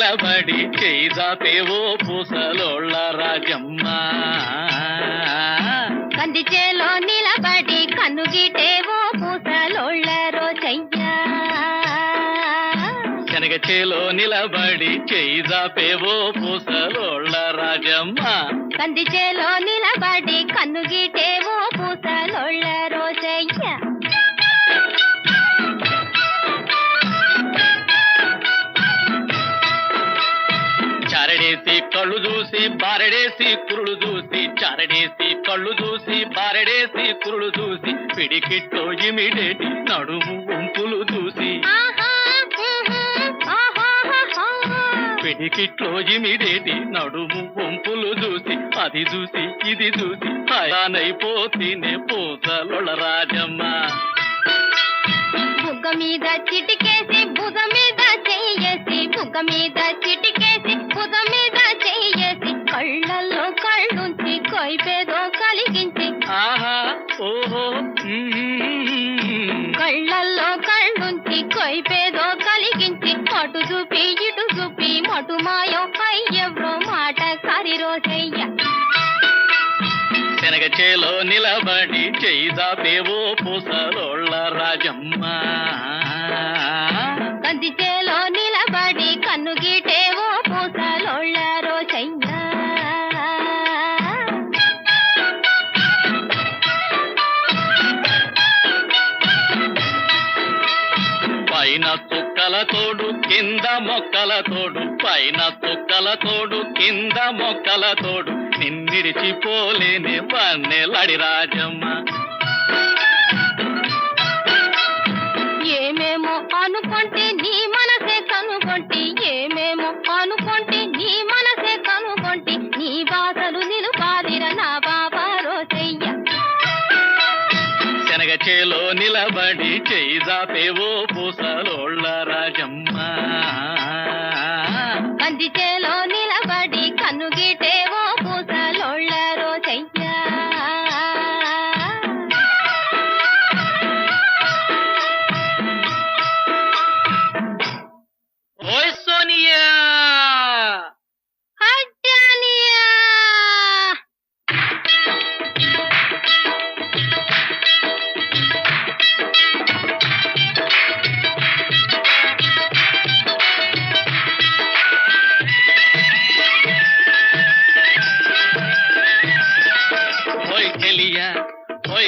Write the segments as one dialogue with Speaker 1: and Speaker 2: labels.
Speaker 1: నిలబడి చేయిదాపేవో పూసలోళ్ళ రాజమ్మ.
Speaker 2: కందిచేలో నిలబడి కన్నుగీటేవో పూసలోళ్ళ రోజయ్యా.
Speaker 1: శనగ చేలో నిలబడి చేయిదాపేవో పూసలోళ్ళ రాజమ్మ.
Speaker 2: కందిచేలో నిలబడి కన్నుగీటేవో
Speaker 1: చారడేసి కళ్ళు చూసి బారడేసి కురుడు చూసి చారడేసి కళ్ళు చూసి బారడేసి కురుడు చూసి పిడికిట్లో ఇమిడేటి నడుము వంపులు చూసి. పిడికిట్లో ఇమిడేటి నడుము వంపులు చూసి అది చూసి ఇది చూసి హయానైపోతీనే పూసలొళ రాజమ్మ
Speaker 2: బుగ్గ మీద చిటికేసి భుజ చిటికేసి భుజ మీద చెయ్యేసి కళ్ళల్లో కళ్ళుంచి కొయ్పేదో కలిగించి.
Speaker 1: ఆహా ఓహో మ్మ్.
Speaker 2: కళ్ళల్లో కళ్ళుంచి కొయ్పేదో కలిగించి. అటు చూపి ఇటు చూపి మటు మాయో అయ్యవ్రో మాట కరి రోజయ్య
Speaker 1: శనగ చేలో నిలబడి చేయిదాపేవో పూసలోళ్ళ రాజమ్మ.
Speaker 2: కంది చేలో
Speaker 1: పైన తుక్కల తోడు కింద మొక్కల తోడు. పైన తుక్కల తోడు కింద మొక్కల తోడు. నిన్నిడిచిపోలేని పన్నెలడి రాజమ్మ.
Speaker 2: ఏమేమో అనుకుంటే నీ మనసే కనుగొంటి ఏమేమో అనుకుంటే
Speaker 1: నిలబడి చేయిదాపేవో పూసలోళ్ళ రాజమ్మ.
Speaker 2: కంది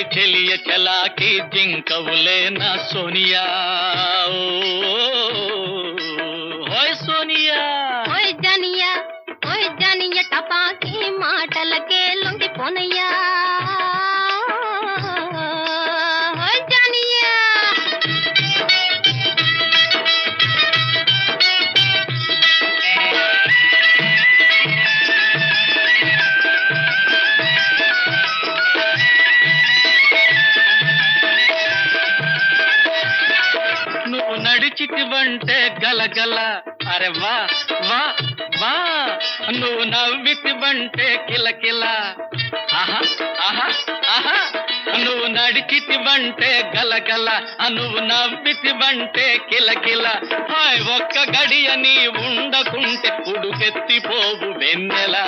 Speaker 1: చెలియ చలాకి జింకవులే నా సోనియా ఓ, ఓయ్ సోనియా
Speaker 2: ఓయ్ జనియా ఓయ్ జనియ టపాకి మాటలకే లొంగిపోనయ్యా
Speaker 1: గల గలగల అరే వా వా వా. నువ్వు నవ్వితివంటే కిలకిల ఆహా ఆహా ఆహా. నువ్వు నడిచితివంటే గలగల నువ్వు నవ్వితివంటే కిలకిల హాయ్ ఒక్క గడియ నీ ఉండకుంటే ఉడుకెత్తిపోవు వెన్నెలా.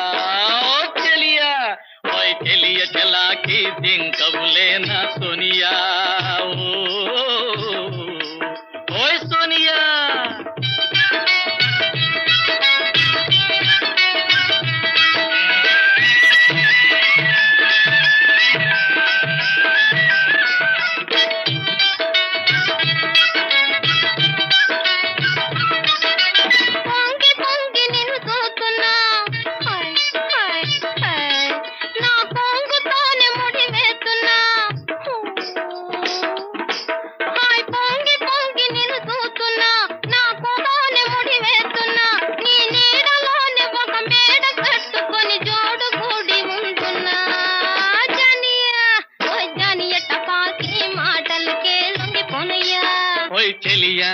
Speaker 1: ఓయ్ చెలియా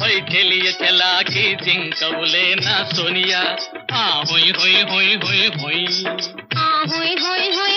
Speaker 1: ఓయ్ చెలియ చెలాకి జింకవులేనా సోనియా. ఆ హొయ్ హొయ్ హొయ్ హొయ్ హొయ్.
Speaker 2: ఆ హోయ్ హోయ్ హోయ్ హోయ్